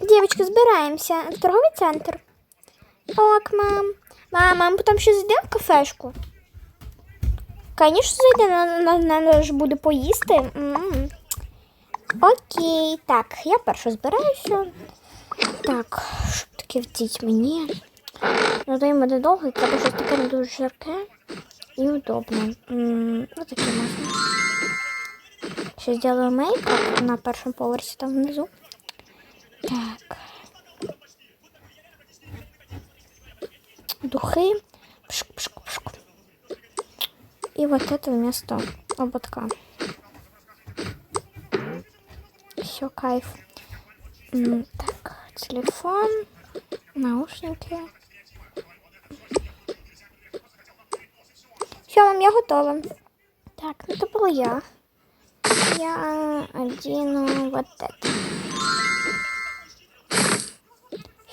Дівчатки, збираємося. Торговий центр. Ок, мам. Мама, ми потім ще зайдемо в кафешку. Звісно, зайдемо, нам, ж буде поїсти. М. Окей, так, я перше збираюся. Так, щоб таке вдіть мені. Ну, даємо недовго, і треба щось таке не дуже жарке і удобне. М, Ну, таке можна. Ще зроблю мейкап на першому поверсі там внизу. Так. Духи. Пшк, пшк, пшк. И вот это вместо ободка. Все, кайф. Так, телефон, наушники. Все, мам, я готова. Так, ну это был я. Я одену вот это.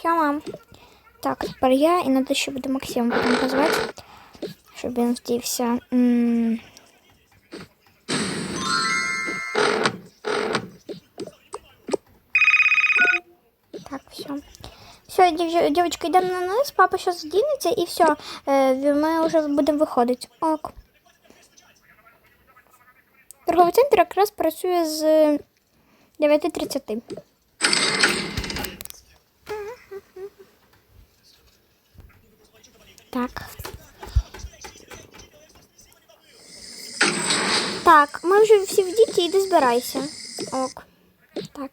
Все. Так, тепер я і надо ще буде Максим потім позвати, щоб він вдівся. Так, все. Все, дівчатка, йдемо на низ, папа зараз здінеться і все, ми вже будемо виходити. Ок. Торговий центр якраз працює з 9.30. Так. Так, ми вже всі в діті, іди збирайся. Ок. Так.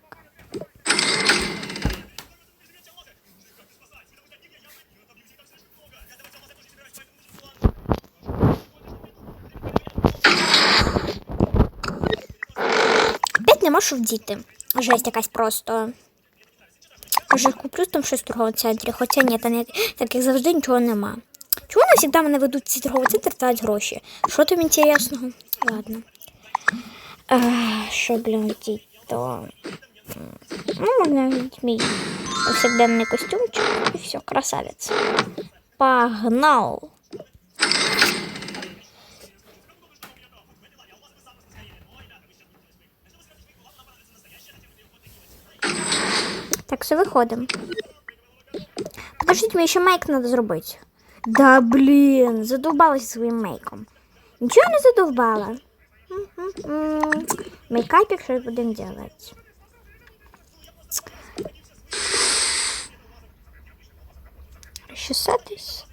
Опять нема що вдіти. Жесть якась просто. Може, куплю там щось в торговому центрі, хоча ні, там як, так як завжди нічого нема. Чому вони завжди мене ведуть цей торговий центр тратять гроші? Що там інтересного? Ладно. Ех, Що, блін, то. Ну, можна мій повсякденний костюмчик і все, красавець. Погнал! Так, все, виходимо. Подождіть, мені ще мейк треба зробити. Да блін, задовбалася своїм мейком. Нічого не задовбала. М-м-м. Мейкапик щось будемо делать. Розчесатись.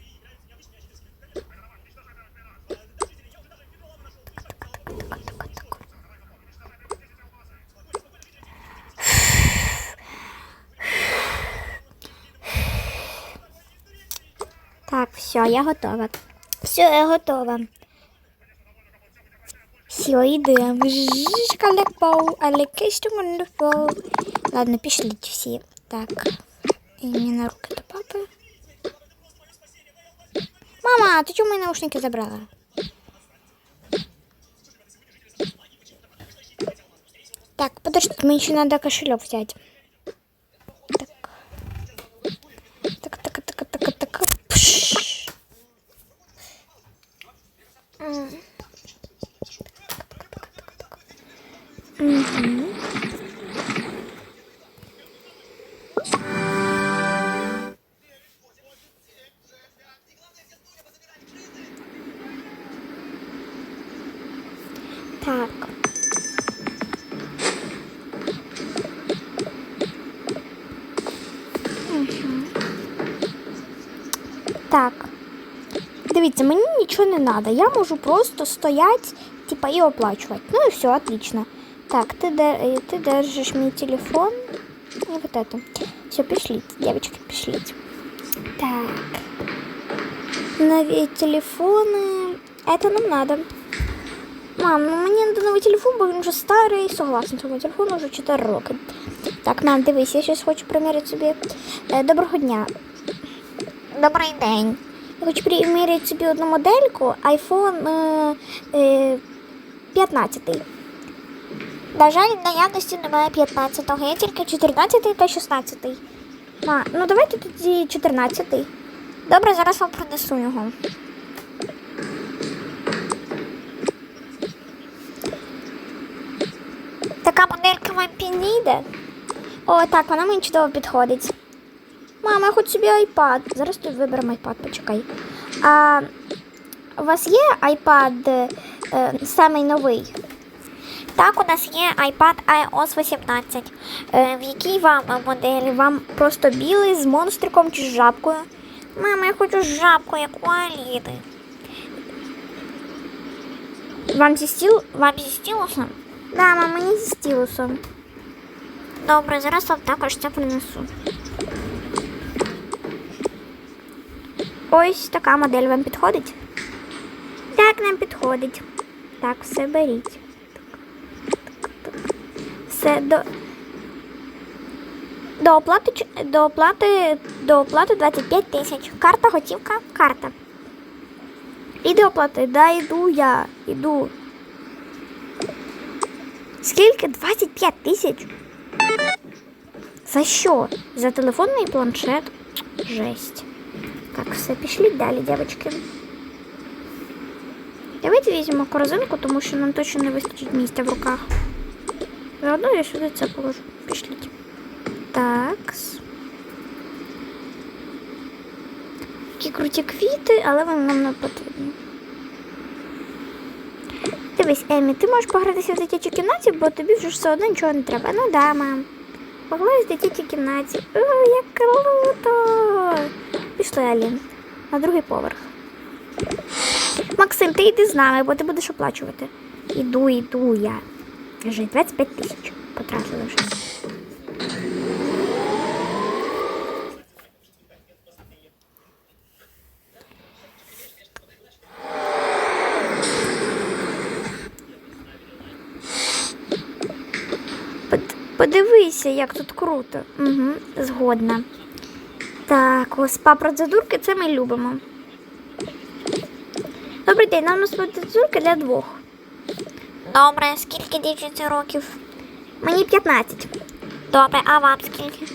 Так, все, я готова. Все, я готова. Все, йдемо. Шкалекпоу, але кистю вонderфул. Ладно, пішліть всі. Так. І мені на руки до папи. Мама, ти чому мої наушники забрала? Так, подожди, мені ще треба кошелек взяти. Так. Дивіться, мені нічого не треба. Я можу просто стояти, типа, і оплачувати. Ну і все, отлично. Так, ти, де, ти держиш мій телефон. І вот это. Все, пішліть, девочки, пішліть. Так. Нові телефони. Это нам надо. Мам, ну мені надо новий телефон, бо він вже старий. Согласна, цьому телефону вже 4 роки. Так, мам, дивись, я зараз хочу приміряти собі. Е, Доброго дня. Добрий день. Я хочу приміряти собі одну модельку iPhone е, е, 15. На жаль, наявності немає 15-го, є тільки 14 та 16. Ма, ну давайте тоді 14. Добре, зараз вам принесу його. Така моделька вам підійде? О, так, вона мені чудово підходить. Мама, я хочу собі iPad. Зараз тут виберемо iPad, почекай. А у вас є iPad е, самий новий? Так, у нас є iPad iOS 18. Е, в якій вам моделі? Вам просто білий з монстриком чи з жабкою? Мама, я хочу з жабкою, як у Аліни. Вам зі стіл... Вам зі стілусом? Да, мама, мені зі стілусом. Добре, зараз вам також це принесу. Ось така модель вам підходить? Так, нам підходить. Так, все беріть. Все до. До оплати, до оплати, до оплати 25 тисяч. Карта, готівка, карта. І до оплати, да, йду я, іду. Скільки? 25 тисяч? За що? За телефонний планшет? Жесть. Так, все, пішли далі, дівчатки. Давайте візьмемо корзинку, тому що нам точно не вистачить місця в руках. Заодно я сюди це положу. Пішліть. Так. Такі круті квіти, але вони нам не потрібні. Дивись, Емі, ти можеш погратися в дитячій кімнаті, бо тобі вже все одно нічого не треба. Ну да, мам. Пограюсь в дитячій кімнаті. О, як круто! Пішли, Алін. На другий поверх. Максим, ти йди з нами, бо ти будеш оплачувати. Іду, іду я. Вже 25 тисяч потратили вже. Подивися, як тут круто. Угу, згодна. Так, ось спа процедурки це ми любимо. Добрий день, нам спа процедурки для двох. Добре, скільки дівчинці років? Мені 15. Добре, а вам скільки?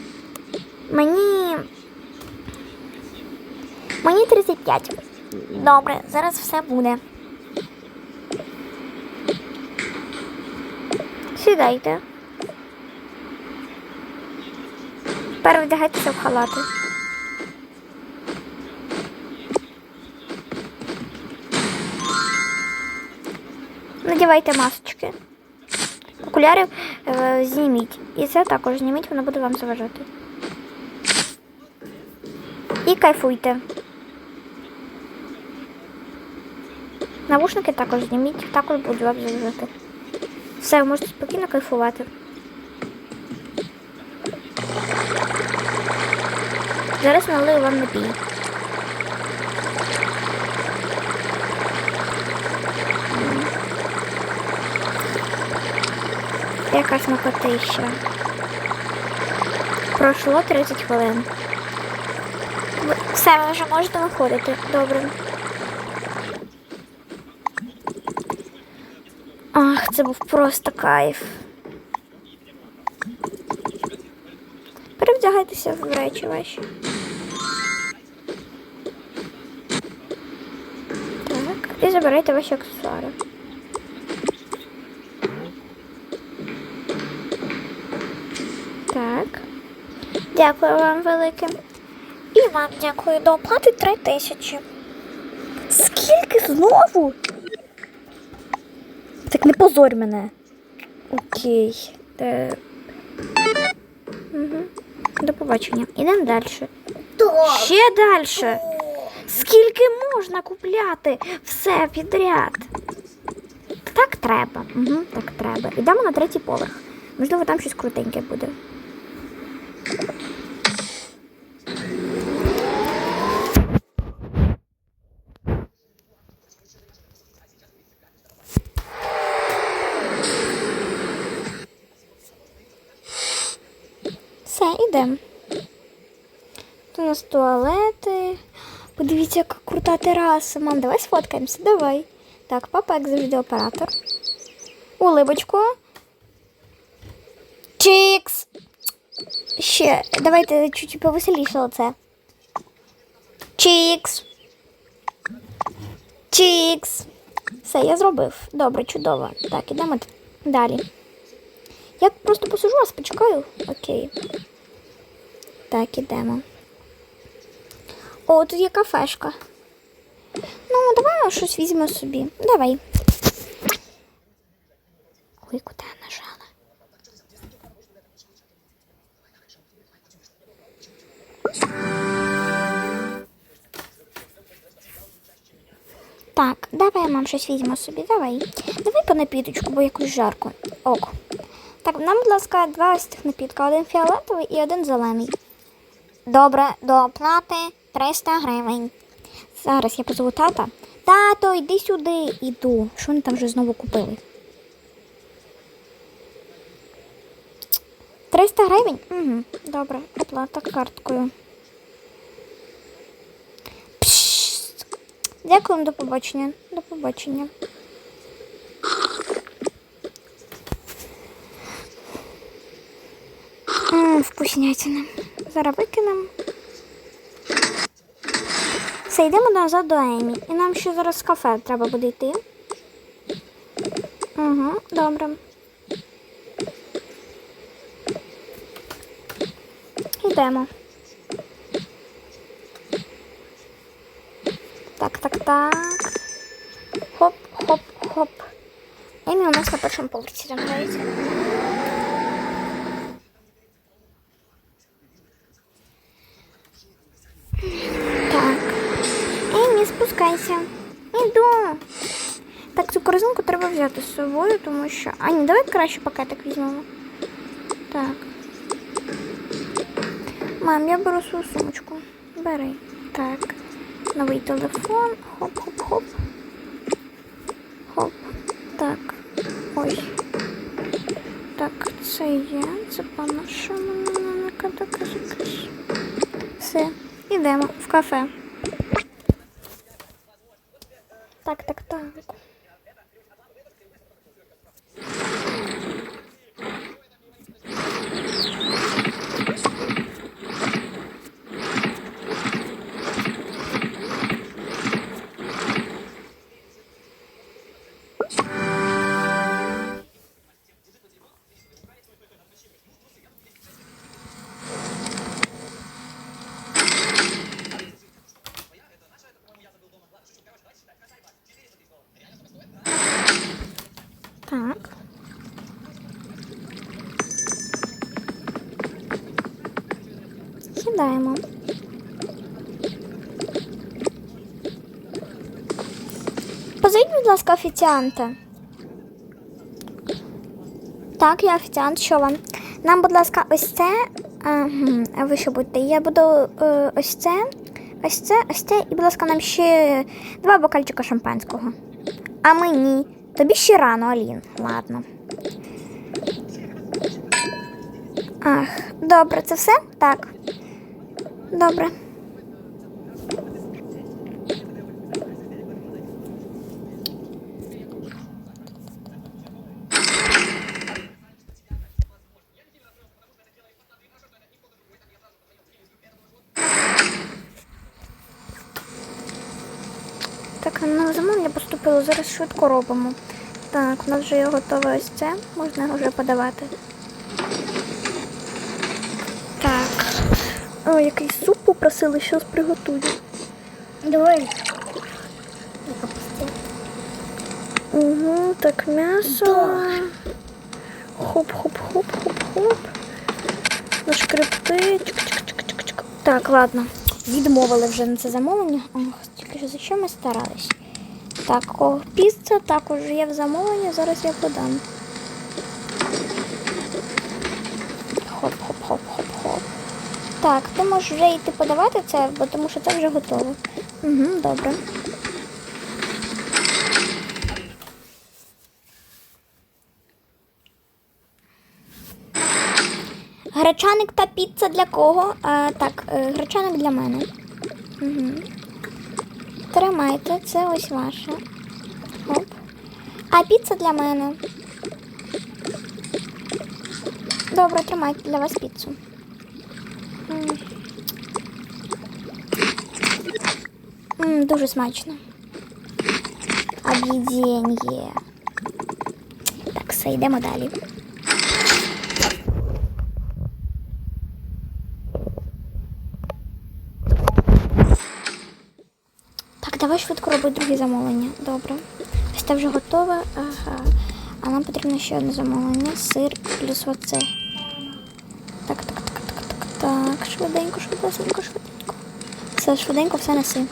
Мені. Мені 35. Добре, зараз все буде. Сідайте. Перевдягайтеся в халати. Надівайте масочки. Окуляри е, зніміть. І це також зніміть, воно буде вам заважати. І кайфуйте. Навушники також зніміть, також будуть вам заважати. Все, ви можете спокійно кайфувати. Зараз налию вам напій. Яка смакотища. Пройшло 30 хвилин. Ви- Все, ви вже можете виходити. Добре. Ах, це був просто кайф. Перевдягайтеся в речі ваші. Так, і забирайте ваші аксесуари. Так. Дякую вам велике. І вам дякую. До оплати 3 тисячі. Скільки знову? Так не позорь мене. Окей. Е... Угу. До побачення. Ідемо далі. Ще далі. Скільки можна купляти все підряд? Так треба. Угу, так треба. Йдемо на третій поверх. Можливо, там щось крутеньке буде. Все, йдемо. Тут у нас туалети. Подивіться, яка крута тераса. Мам, давай сфоткаємося, давай. Так, папа, як завжди, оператор. Улибочку. Чікс. Ще, давайте чуть повеселіше оце. Чікс. Чікс. Все, я зробив. Добре, чудово. Так, ідемо далі. Я просто посижу, вас почекаю. Окей. Так, ідемо. О, тут є кафешка. Ну, давай щось візьмемо собі. Давай. Ой, куди я нажала? Так, давай мам щось візьмемо собі, давай. Давай по напіточку, бо якось жарко. Ок. Так, нам, будь ласка, два ось цих напітка. Один фіолетовий і один зелений. Добре, до оплати 300 гривень. Зараз я позову тата. Тато, йди сюди. Іду. Що вони там вже знову купили? 300 гривень? Угу, добре, оплата карткою. Пшст. Дякую, до побачення. До побачення. Ммм, вкуснятина. Зараз викинемо. Все, йдемо назад до Емі. І нам ще зараз з кафе треба буде йти. Угу, добре. Йдемо. Так, так, так. Хоп, хоп, хоп. Емі у нас на першому поверсі там грається. Так. Емі, спускайся. Іду. Так, цю корзинку треба взяти з собою, тому що. А, ні, давай краще пакетик візьмемо. Так. Мам, я беру свою сумочку. Бери. Так. Новий телефон. Хоп-хоп-хоп. Хоп. Так. Ой. Так, це є. Це по-нашому. Все. Ідемо в кафе. Так, так, так. Так. Сідаємо. Позовіть, будь ласка, офіціанта. Так, я офіціант, що вам? Нам, будь ласка, ось це. А ви що будете? Я буду е, ось це, ось це, ось це, і, будь ласка, нам ще два бокальчика шампанського. А мені. Тобі ще рано, Алін. Ладно. Ах, добре, це все? Так. Добре. Так, на замовлення зараз швидко робимо. Так, у нас вже є готове ось це, можна вже подавати. Так. О, який суп попросили, щось приготую. Давай. Угу, так, м'ясо. Хоп-хоп-хоп-хоп-хоп. Нашкребти. Чик-чик-чик-чик-чик. Так, ладно. Відмовили вже на це замовлення. Ох, тільки ж за що ми старались. Так, о, піца також є в замовленні, зараз я подам. Хоп-хоп-хоп-хоп-хоп. Так, ти можеш вже йти подавати це, бо тому що це вже готово. Угу, добре. Гречаник та піца для кого? А, так, е, гречаник для мене. Угу. Тримайте, це ось ваше. Оп. А піца для мене. Добре, тримайте для вас піцу. М. М, дуже смачно. Об'єднє. Так, все, йдемо далі. Давай швидко роби друге замовлення. Добре. Ось це вже готове. Ага. А нам потрібно ще одне замовлення. Сир плюс оце. Так, так, так, так, так, так. Швиденько, швиденько, швиденько. Все, швиденько, все неси.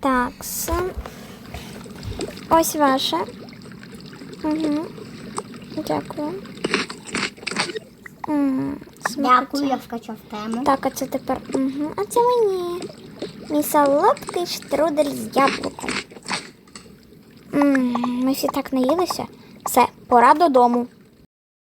Так, все. Ось ваше. Угу. Дякую. Дякую, я вкачав тему. Так, а це тепер. Угу. А це мені. Мій солодкий штрудель з яблуком. М, Ми всі так наїлися. Все, пора додому.